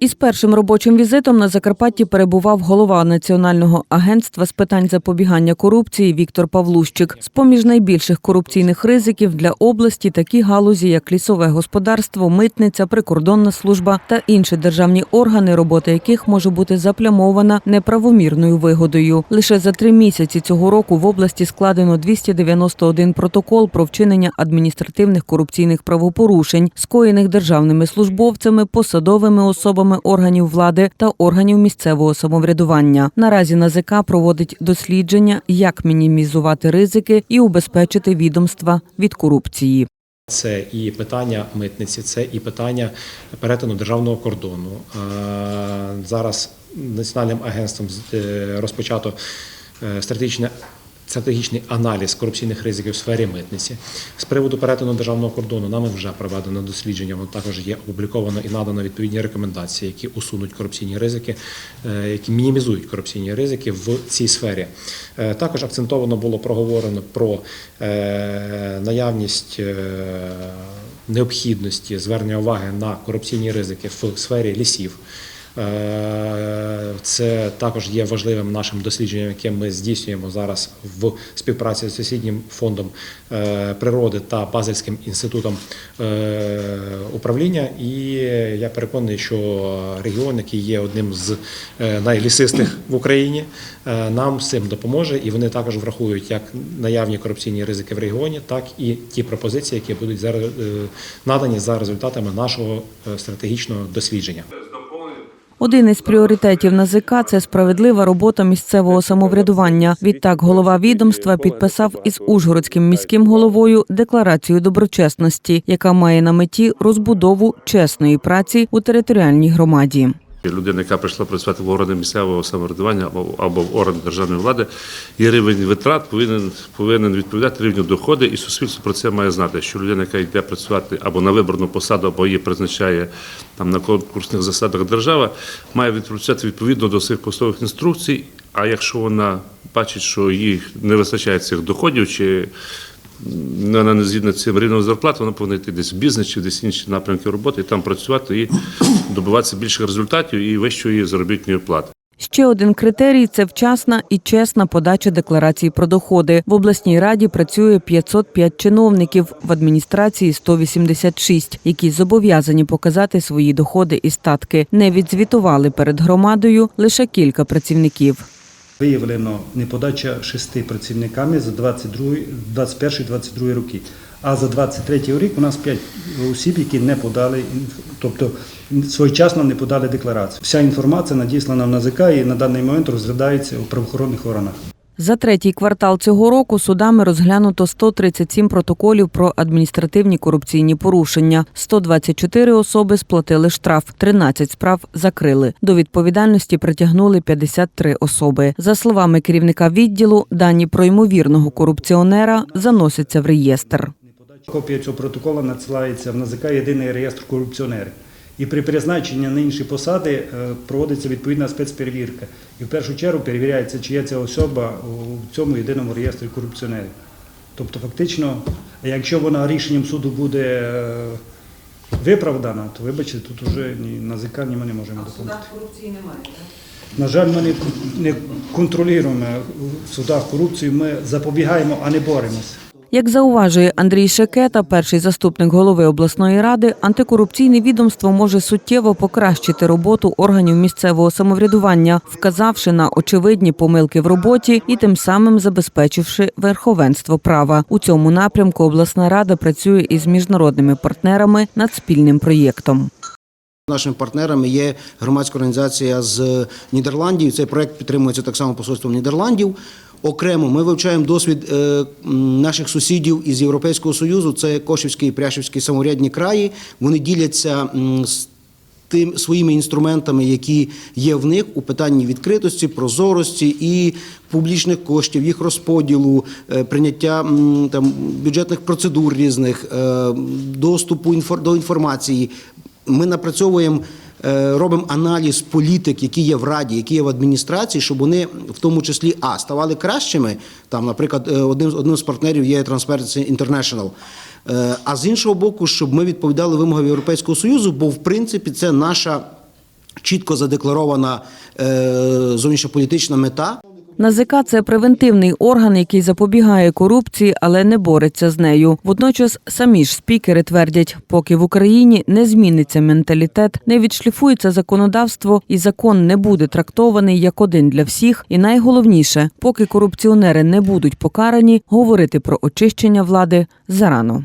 Із першим робочим візитом на Закарпатті перебував голова Національного агентства з питань запобігання корупції Віктор Павлущик. З поміж найбільших корупційних ризиків для області такі галузі, як лісове господарство, митниця, прикордонна служба та інші державні органи, робота яких може бути заплямована неправомірною вигодою. Лише за три місяці цього року в області складено 291 протокол про вчинення адміністративних корупційних правопорушень, скоєних державними службовцями, посадовими особами органів влади та органів місцевого самоврядування. Наразі НАЗК проводить дослідження, як мінімізувати ризики і убезпечити відомства від корупції. Це і питання митниці, це і питання перетину державного кордону. Зараз національним агентством е, розпочато е, стратегічне. Стратегічний аналіз корупційних ризиків у сфері митниці з приводу перетину державного кордону нами вже проведено дослідження. Воно також є опубліковано і надано відповідні рекомендації, які усунуть корупційні ризики, е, які мінімізують корупційні ризики в цій сфері. Е, Також акцентовано було проговорено про е, наявність необхідності звернення уваги на корупційні ризики в сфері лісів. Е, Це також є важливим нашим дослідженням, яке ми здійснюємо зараз в співпраці з сусіднім фондом е, природи та Базельським інститутом е, управління. І я переконаний, що регіон, який є одним з найлісистих в Україні, нам з цим допоможе, і вони також врахують як наявні корупційні ризики в регіоні, так і ті пропозиції, які будуть надані за результатами нашого стратегічного дослідження. Один із пріоритетів НАЗК – це справедлива робота місцевого самоврядування. Відтак, голова відомства підписав із Ужгородським міським головою декларацію доброчесності, яка має на меті розбудову чесної праці у територіальній громаді. Людина, яка прийшла працювати в органи місцевого самоврядування або, або в органи державної влади, і рівень витрат повинен, повинен відповідати рівню доходи, і суспільство про це має знати, що людина, яка йде працювати або на виборну посаду, або її призначає там на конкурсних засадах держава, має відповідати відповідно до своїх посадових інструкцій. А якщо вона бачить, що їй не вистачає цих доходів, чи вона не згідна цим рівнем зарплати, вона повинна йти десь в бізнес чи десь інші напрямки роботи, і там працювати і добиватися більших результатів і вищої заробітної плати. Ще один критерій це вчасна і чесна подача декларацій про доходи. В обласній раді працює 505 чиновників, в адміністрації 186, які зобов'язані показати свої доходи і статки. Не відзвітували перед громадою лише кілька працівників. Виявлено неподача шести працівниками за 21-22 роки. А за 23 рік у нас 5 осіб, які не подали, тобто своєчасно не подали декларацію. Вся інформація надіслана в НАЗК і на даний момент розглядається у правоохоронних органах. За третій квартал цього року судами розглянуто 137 протоколів про адміністративні корупційні порушення. 124 особи сплатили штраф, 13 справ закрили. До відповідальності притягнули 53 особи. За словами керівника відділу, дані про ймовірного корупціонера заносяться в реєстр. Копія цього протоколу надсилається в НАЗК єдиний реєстр корупціонерів. І при призначенні на інші посади е, проводиться відповідна спецперевірка. І в першу чергу перевіряється, чи є ця особа у цьому єдиному реєстрі корупціонерів. Тобто, фактично, якщо вона рішенням суду буде е, виправдана, то вибачте, тут вже ні НАЗК, ні ми не можемо допомогти. корупції немає. так? На жаль, ми не, не контролюємо в судах корупцію, ми запобігаємо, а не боремося. Як зауважує Андрій Шекета, перший заступник голови обласної ради, антикорупційне відомство може суттєво покращити роботу органів місцевого самоврядування, вказавши на очевидні помилки в роботі і тим самим забезпечивши верховенство права. У цьому напрямку обласна рада працює із міжнародними партнерами над спільним проєктом. Нашими партнерами є громадська організація з Нідерландів. Цей проект підтримується так само посольством Нідерландів. Окремо ми вивчаємо досвід е, наших сусідів із Європейського Союзу. Це Кошівський і Пряшівський самоврядні краї. Вони діляться з тим своїми інструментами, які є в них у питанні відкритості, прозорості і публічних коштів, їх розподілу, е, прийняття там бюджетних процедур різних, е, доступу до інформації. Ми напрацьовуємо. Е, Робимо аналіз політик, які є в раді, які є в адміністрації, щоб вони в тому числі а ставали кращими. Там, наприклад, е, одним з одним з партнерів є Transparency International. Е, А з іншого боку, щоб ми відповідали вимогам Європейського союзу, бо в принципі це наша чітко задекларована зовнішньополітична мета. НАЗК – це превентивний орган, який запобігає корупції, але не бореться з нею. Водночас самі ж спікери твердять, поки в Україні не зміниться менталітет, не відшліфується законодавство і закон не буде трактований як один для всіх. І найголовніше, поки корупціонери не будуть покарані, говорити про очищення влади зарано.